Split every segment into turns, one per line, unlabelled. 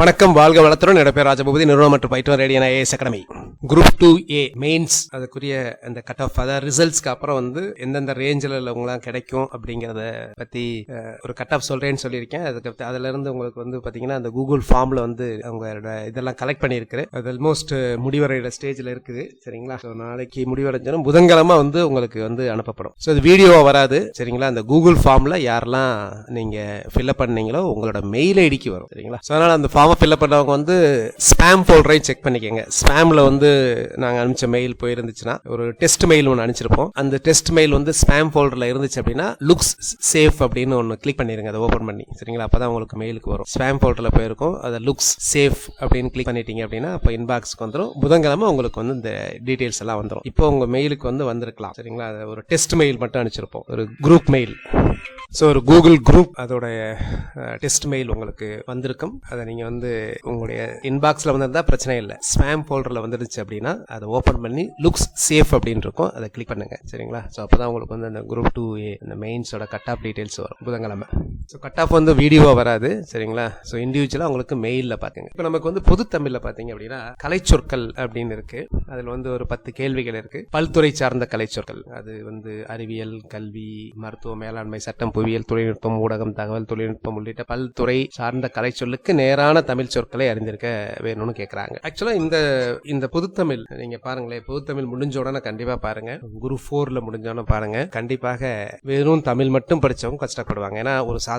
வணக்கம் வாழ்க வளத்துடன். என்னோட பேர் ராஜபூபதி. நிறுவனம் மற்றும் பயிற்று Radian IAS academy. Group two A mains அதுக்குரிய அந்த கட் ஆஃப் அதாவது ரிசல்ட்ஸ்க்கு அப்புறம் வந்து எந்தெந்த ரேஞ்சில் உள்ளவங்களாம் கிடைக்கும் அப்படிங்கிறத பற்றி ஒரு கட் ஆஃப் சொல்கிறேன்னு சொல்லியிருக்கேன். அதுக்கு அதுலேருந்து உங்களுக்கு வந்து பார்த்தீங்கன்னா அந்த கூகுள் ஃபார்மில் வந்து அவங்களோட இதெல்லாம் கலெக்ட் பண்ணியிருக்கிறேன். அது ஆல்மோஸ்ட் முடிவடைகிற ஸ்டேஜில் இருக்குது. சரிங்களா? ஸோ நாளைக்கு முடிவடைஞ்சாலும் புதன்கிழமை வந்து உங்களுக்கு வந்து அனுப்பப்படும். ஸோ இது வீடியோவாக வராது. சரிங்களா? அந்த கூகுள் ஃபார்மில் யாரெல்லாம் நீங்கள் ஃபில்அப் பண்ணீங்களோ உங்களோட மெயில் ஐடிக்கு வரும். சரிங்களா? ஸோ அதனால் அந்த ஃபார்மை ஃபில்அப் பண்ணவங்க வந்து ஸ்பேம் ஃபோல்டரையும் செக் பண்ணிக்கோங்க. ஸ்பேமில் வந்து நாங்கள் அனுப்பிச்ச மெயில் போயிருந்துச்சுன்னா ஒரு டெஸ்ட் மெயில் ஒன்று அனுப்பிச்சிருப்போம். அந்த டெஸ்ட் மெயில் வந்து ஸ்பேம் ஃபோல்டரில் இருந்துச்சு அப்படின்னா லுக்ஸ் சேஃப் அப்படின்னு ஒன்று கிளிக் பண்ணிடுங்க அதை ஓப்பன் பண்ணி. சரிங்களா? அப்போ தான் உங்களுக்கு மெயிலுக்கு வரும். ஸ்பேம் ஃபோல்டரில் போயிருக்கும். அதை லுக்ஸ் சேஃப் அப்படின்னு கிளிக் பண்ணிட்டீங்க அப்படின்னா அப்போ இன்பாக்ஸ்க்கு வந்துடும் புதன்கிழமை உங்களுக்கு வந்து இந்த டீட்டெயில்ஸ் எல்லாம் வந்துடும் இப்போ உங்கள் மெயிலுக்கு வந்து வந்திருக்கலாம். சரிங்களா? அதை ஒரு டெஸ்ட் மெயில் மட்டும் அனுப்பிச்சிருப்போம். ஒரு குரூப் மெயில் ஸோ ஒரு கூகுள் குரூப் அதோடைய டெஸ்ட் மெயில் உங்களுக்கு வந்திருக்கும். அதை நீங்கள் வந்து உங்களுடைய இன்பாக்ஸில் வந்திருந்தால் பிரச்சனை இல்லை. ஸ்பேம் ஃபோல்டரில் வந்துருச்சு அப்படின்னா அதை ஓப்பன் பண்ணி லுக்ஸ் சேஃப் அப்படின்னு இருக்கும். அதை கிளிக் பண்ணுங்க. சரிங்களா? ஸோ அப்போ தான் உங்களுக்கு வந்து அந்த குரூப் டூ ஏ இந்த மெயின்ஸோட கட் ஆஃப் டீட்டெயில்ஸ் வரும். புதன்கிழமை. ஸோ கட் ஆஃப் வந்து வீடியோவாக வராது சரிங்களா? ஸோ இண்டிவிஜுவலாக உங்களுக்கு மெயிலில் பார்த்துங்க இப்போ நமக்கு வந்து பொது தமிழில் பார்த்தீங்க அப்படின்னா கலைச்சொற்கள் அப்படின்னு இருக்குது அதில் வந்து ஒரு பத்து கேள்விகள் இருக்குது பல்துறை சார்ந்த கலைச்சொற்கள். அது வந்து அறிவியல் கல்வி மருத்துவ மேலாண்மை சட்டம் புவியியல் தொழில்நுட்பம் ஊடகம் தகவல் தொழில்நுட்பம் உள்ளிட்ட பல்துறை சார்ந்த கலைச்சொல்லுக்கு நேரான தமிழ் சொற்களை அறிந்திருக்க வேணும்னு கேட்குறாங்க ஆக்சுவலாக இந்த இந்த புதுத்தமிழ் நீங்க பாருங்களேன் புதுத்தமிழ் முடிஞ்ச உடனே கண்டிப்பா பாருங்க. குரு ஃபோர்ல முடிஞ்ச உடனே பாருங்க. கண்டிப்பாக வெறும் தமிழ் மட்டும் படிச்சவங்க கஷ்டப்படுவாங்க. ஏன்னா ஒரு சாதாரண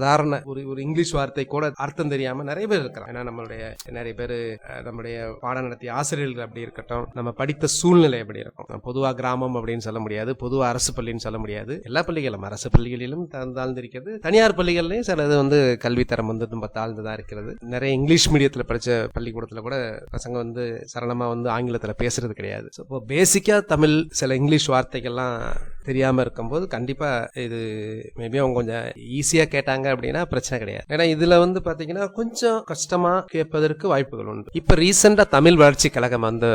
ஒரு ஒரு இங்கிலீஷ் வார்த்தை கூட அர்த்தம் தெரியாம நிறைய பேர் இருக்கிறாங்க ஏன்னா நம்மளுடைய நிறைய பேர் நம்முடைய பாடம் நடத்திய ஆசிரியர்கள் அப்படி இருக்கட்டும் நம்ம படித்த சூழ்நிலை அப்படி இருக்கும். பொதுவாக கிராமம் அப்படின்னு சொல்ல முடியாது பொதுவாக அரசு பள்ளின்னு சொல்ல முடியாது. எல்லா பள்ளிகளும் அரசு பள்ளிகளிலும் தாழ்ந்திருக்கிறது. தனியார் பள்ளிகள்லயும் சிலது வந்து கல்வித்தரம் வந்து ரொம்ப தாழ்ந்ததாக இருக்கிறது. நிறைய இங்கிலீஷ் மீடியத்தில் படித்த பள்ளிக்கூடத்தில் கூட பசங்க வந்து சரணமாக வந்து ஆங்கிலத்தில் பேசுறது கிடையாது. ஸோ இப்போ பேசிக்காக தமிழ் சில இங்கிலீஷ் வார்த்தைகள்லாம் தெரியாம இருக்கும்போது கண்டிப்பா இது மேபி அவங்க கொஞ்சம் ஈஸியா கேட்டாங்க அப்படின்னா பிரச்சனை கிடையாது. ஏன்னா இதுல வந்து பாத்தீங்கன்னா கொஞ்சம் கஷ்டமா கேட்பதற்கு வாய்ப்புகள் உண்டு. இப்ப ரீசெண்டா தமிழ் வளர்ச்சி கழகம் வந்து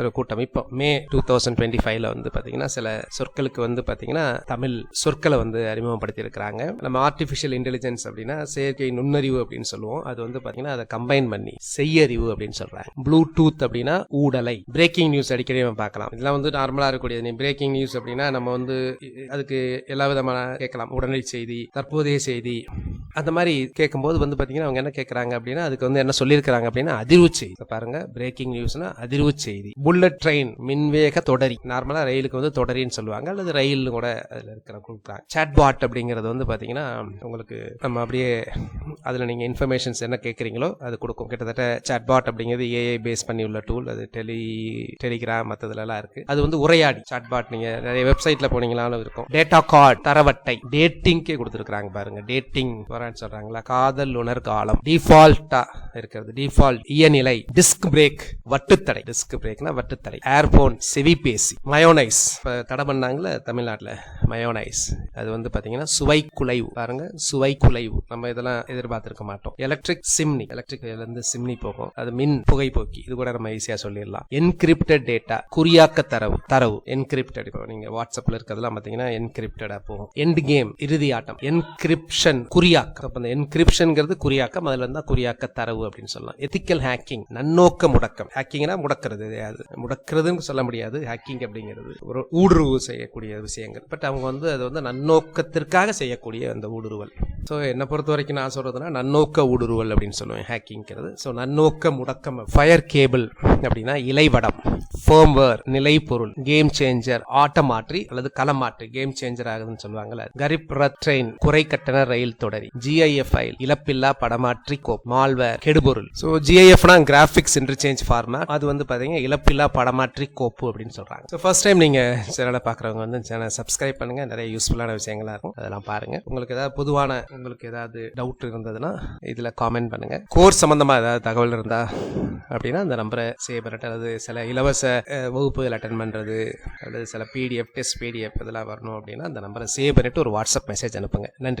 ஒரு கூட்டம். இப்போ மே டூ தௌசண்ட் டுவெண்ட்டி ஃபைவ்ல வந்து பாத்தீங்கன்னா சில சொற்களுக்கு வந்து பாத்தீங்கன்னா தமிழ் சொற்களை வந்து அறிமுகப்படுத்தி இருக்கிறாங்க நம்ம ஆர்டிஃபிஷியல் இன்டெலிஜென்ஸ் அப்படின்னா செயற்கை நுண்ணறிவு அப்படின்னு சொல்லுவோம். அது வந்து பாத்தீங்கன்னா அதை கம்பைன் பண்ணி செய்யறிவு அப்படின்னு சொல்றாங்க. ப்ளூடூத் அப்படின்னா ஊடலை. பிரேக்கிங் நியூஸ் அடிக்கடி நம்ம பார்க்கலாம். இதெல்லாம் வந்து நார்மலா இருக்கக்கூடியது. நீ பிரேக்கிங் நியூஸ் அப்படின்னா நம்ம வந்து அதுக்கு எல்லா விதமான கேட்கலாம். உடனடி செய்தி தற்போதைய செய்தி. அந்த மாதிரி கேட்கும்போது வந்து பாத்தீங்கன்னா அவங்க என்ன கேட்கறாங்க அப்படின்னா அதுக்கு வந்து என்ன சொல்லியிருக்கிறாங்க அப்படின்னா அதிர்வு செய்தி பாருங்க பிரேக்கிங் நியூஸ்னா அதிர்வு செய்தி புல்லட் ட்ரெயின் மின்வேக தொடரி. நார்மலா ரயிலுக்கு வந்து தொடரின்னு சொல்லுவாங்க அல்லது ரயில் கூட அதுல இருக்கிற கொடுக்குறாங்க சாட் பாட் அப்படிங்கிறது வந்து பாத்தீங்கன்னா உங்களுக்கு நம்ம அப்படியே அதுல நீங்க இன்ஃபர்மேஷன்ஸ் என்ன கேட்குறீங்களோ அது கொடுக்கும். கிட்டத்தட்ட சாட் பாட் அப்படிங்கிறது ஏஐ பேஸ் பண்ணி உள்ள டூல் அது டெலி டெலிகிராம் மற்றதுலலாம் இருக்கு. அது வந்து உரையாடி. சாட் பாட் நீங்க நிறைய வெப்சைட்ல போனீங்களாலும் இருக்கும். Data card தரவட்டை. டேட்டிங்க்கே கொடுத்துருக்காங்க பாருங்க. டேட்டிங் வரான்னு சொல்றாங்களா காதல் உணர் காலம் டிஃபால்ட்டா இருக்கிறது. டிஃபால்ட் இயநிலை. டிஸ்க் பிரேக் வட்டுத்தடை. டிஸ்க் பிரேக்னா வட்டுத்தடை. ஏர்போன் செவிபேசி மயோனைஸ் இப்போ தடை பண்ணாங்களே தமிழ்நாட்டில். மயோனைஸ் அது வந்து பாத்தீங்கன்னா சுவை குலைவு பாருங்க சுவை குலைவு நம்ம இதெல்லாம் எதிர்பார்த்திருக்க மாட்டோம். Electric chimney. எலக்ட்ரிக் இருந்து சிம்னி போகும். அது மின் புகைப்போக்கி. இது கூட நம்ம ஈஸியா சொல்லிடலாம். என்கிரிப்டட் டேட்டா குறியாக்க தரவு. தரவு. என்கிரிப்டட் இப்போ நீங்க வாட்ஸ்அப்ல இருக்கிறதெல்லாம் பாத்தீங்கன்னா என்கிரிப்டடா போகும். எண்ட் கேம் இறுதி ஆட்டம். என்கிரிப்ஷன் குறியாக்கம். அப்ப அந்த என்கிரிப்ஷன்ங்கிறது குறியாக்கம் அதுல இருந்தா குறியாக்க தரவு அப்படின்னு சொல்லலாம். எத்திக்கல் ஹேக்கிங் நன்னோக்க முடக்கம். ஹேக்கிங்னா முடக்கிறது முடக்கிறதுன்னு சொல்ல முடியாது. ஹேக்கிங் அப்படிங்கிறது ஒரு ஊடுருவு செய்யக்கூடிய விஷயங்கள். பட் அவங்க வந்து அது வந்து நன்னோக்கத்திற்காக செய்யக்கூடிய அந்த ஊடுருவல். ஸோ என்னை பொறுத்த வரைக்கும் நான் சொல்றதுன்னா நன்னோக்க ஊடுருவல் அப்படின்னு சொல்லுவேன் ஹேக்கிங்கிறது ஸோ நன்னோக்க முடக்கம் ஃபயர் கேபிள் அப்படின்னா இலைவடம் ஃபேம்வேர் நிலைப்பொருள் கேம் சேஞ்சர் ஆட்டமாற்றி அல்லது களமாற்று கேம் சேஞ்சர் ஆகுதுன்னு சொல்லுவாங்கல்ல. கரிப் ரத் ட்ரெயின் குறை கட்டண ரயில் தொடரி. ஜிஐஎஃப் ஃபைல் இழப்பில்லா படமாற்றி கோப் மால்வேர் கெடுபொருள். ஸோ ஜிஐஎஃப்னா கிராஃபிக்ஸ் இன்டர்சேஞ்ச் ஃபார்மேட் அது வந்து பார்த்தீங்க இழப்பில்லா படமாற்றி கோப்பு அப்படின்னு சொல்றாங்க. ஸோ ஃபர்ஸ்ட் டைம் நீங்க சேனலை பார்க்குறவங்க வந்து சேனல் சப்ஸ்கிரைப் பண்ணுங்க. நிறைய யூஸ்ஃபுல்லான விஷயங்களா இருக்கும். அதெல்லாம் பாருங்க. உங்களுக்கு ஏதாவது பொதுவான உங்களுக்கு ஏதாவது டவுட் இருந்ததுன்னா இதில் காமெண்ட் பண்ணுங்க. கோர்ஸ் சம்மந்தமாக ஏதாவது தகவல் இருந்தா அப்படின்னா அந்த நம்பரை சேவ் பண்ணிட்டு அல்லது சில இலவச வகுப்புகள் அட்டன் பண்றது அல்லது சில பிடிஎஃப் டெஸ்ட் பிடிஎஃப் இதெல்லாம் வரணும் அப்படின்னா அந்த நம்பரை சேவ் பண்ணிட்டு ஒரு வாட்ஸ்அப் மெசேஜ் அனுப்புங்க. நன்றி.